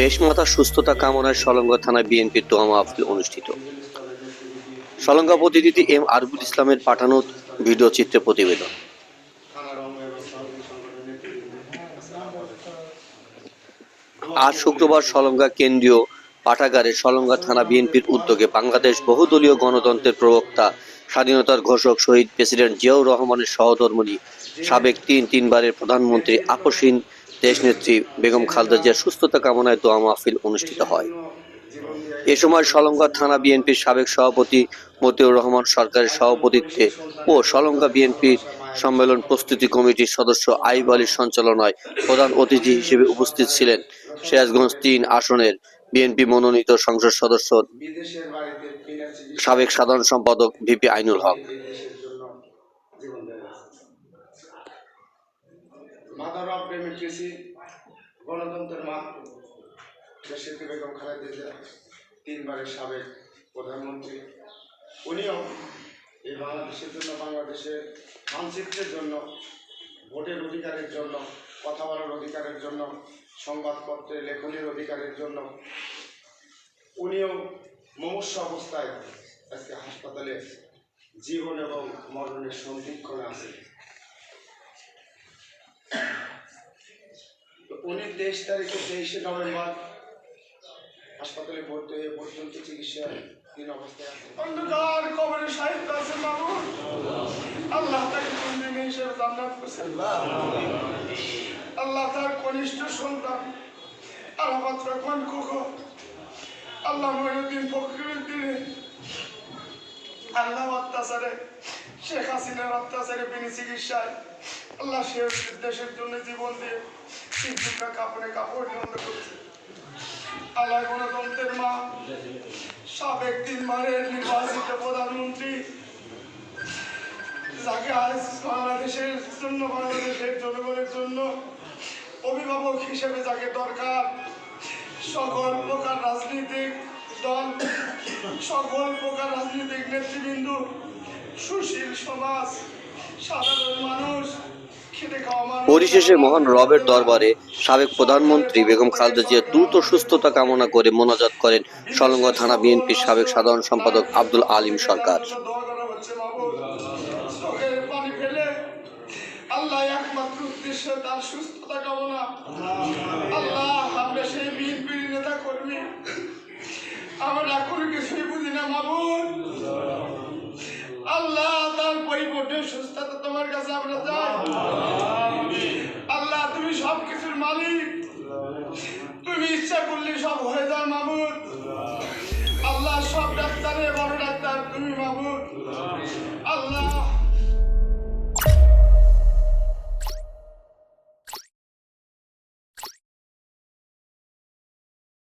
দেশমাতার সুস্থতা কামনায় সলঙ্গ থানায় বিএনপির দোয়া মাহফিল অনুষ্ঠিত। সলঙ্গা প্রতিনিধি এম আরবুল ইসলামের পাঠানো ভিডিও চিত্রে প্রতিবেদন। আজ শুক্রবার সলঙ্গা কেন্দ্রীয় পাঠাগারে সলঙ্গা থানা বিএনপির উদ্যোগে বাংলাদেশ বহুদলীয় গণতন্ত্রের প্রবক্তা, স্বাধীনতার ঘোষক, শহীদ প্রেসিডেন্ট জিয়াউর রহমানের সহধর্মণী, সাবেক তিন তিনবারের প্রধানমন্ত্রী আপসীন দেশনেত্রী বেগম খালেদা জিয়ার সুস্থতা কামনায় দোয়া মাহফিল অনুষ্ঠিত হয়। এ সময় সলঙ্গা থানা বিএনপির সাবেক সভাপতি মতিউর রহমান, সরকারের সভাপতিত্বে ও সলঙ্গা বিএনপির সম্মেলন প্রস্তুতি কমিটির সদস্য আইব আলীর সঞ্চালনায় প্রধান অতিথি হিসেবে উপস্থিত ছিলেন সিরাজগঞ্জ তিন আসনের বিএনপি মনোনীত সংসদ সদস্য সাবেক সাধারণ সম্পাদক ভিপি আইনুল হক এই দেশের জন্য জীবন দেয় মাদার অফ ডেমোক্রেসি, গণতন্ত্রের মা দেশের বেগম খালেদা জিয়া, তিনবারের সাবেক প্রধানমন্ত্রী। উনিও এই বাংলাদেশের জন্য, বাংলাদেশের মানচিত্রের জন্য, ভোটের অধিকারের জন্য, কথা বলার অধিকারের জন্য, সংবাদপত্রে লেখনের অধিকারের জন্য, উনিও মমস্য অবস্থায় আজকে হাসপাতালে জীবন এবং মরণের সন্ধিক্ষণে আছে উনি তেইশ তারিখে তেইশে নভেম্বর হাসপাতালে ভর্তি হয়ে পর্যন্ত চিকিৎসা কনিষ্ঠ সন্তান আরাফাত রহমান কোকো আল্লাহ মহিনুদ্দিন আল্লাহ অত্যাচারে শেখ হাসিনার অত্যাচারে বিনি চিকিৎসায় আল্লাহ সে দেশের জন্য জীবন দিয়ে শিক্ষিকা কাপড়ে কাপড় করছে। আল্লাহ গণতন্ত্রের মা, সাবেক নির্বাচিত প্রধানমন্ত্রী, যাকে আজ বাংলাদেশের জন্য, বাংলাদেশের জনগণের জন্য অভিভাবক হিসেবে যাকে দরকার, সকল প্রকার রাজনৈতিক দল, সকল প্রকার রাজনৈতিক নেতৃবৃন্দ, সুশীল সমাজ, সাধারণ মানুষ পরিশেষে মহান রবের দরবারে সাবেক প্রধানমন্ত্রী বেগম খালেদা জিয়া দ্রুত সুস্থতা কামনা করে মোনাজাত করেন সলঙ্গ থানা বিএনপির সাবেক সাধারণ সম্পাদক আব্দুল আলিম সরকার। আল্লাহ একমাত্র উদ্দেশ্য তার সুস্থতা কামনা। আল্লাহ আমরা যাই। আল্লাহ, তুমি সবকিছুর মালিক। তুমি ইচ্ছা করলে সব হয়ে যায় মামুর আল্লাহ, সব ডাক্তারে বড় ডাক্তার, তুমি মামুর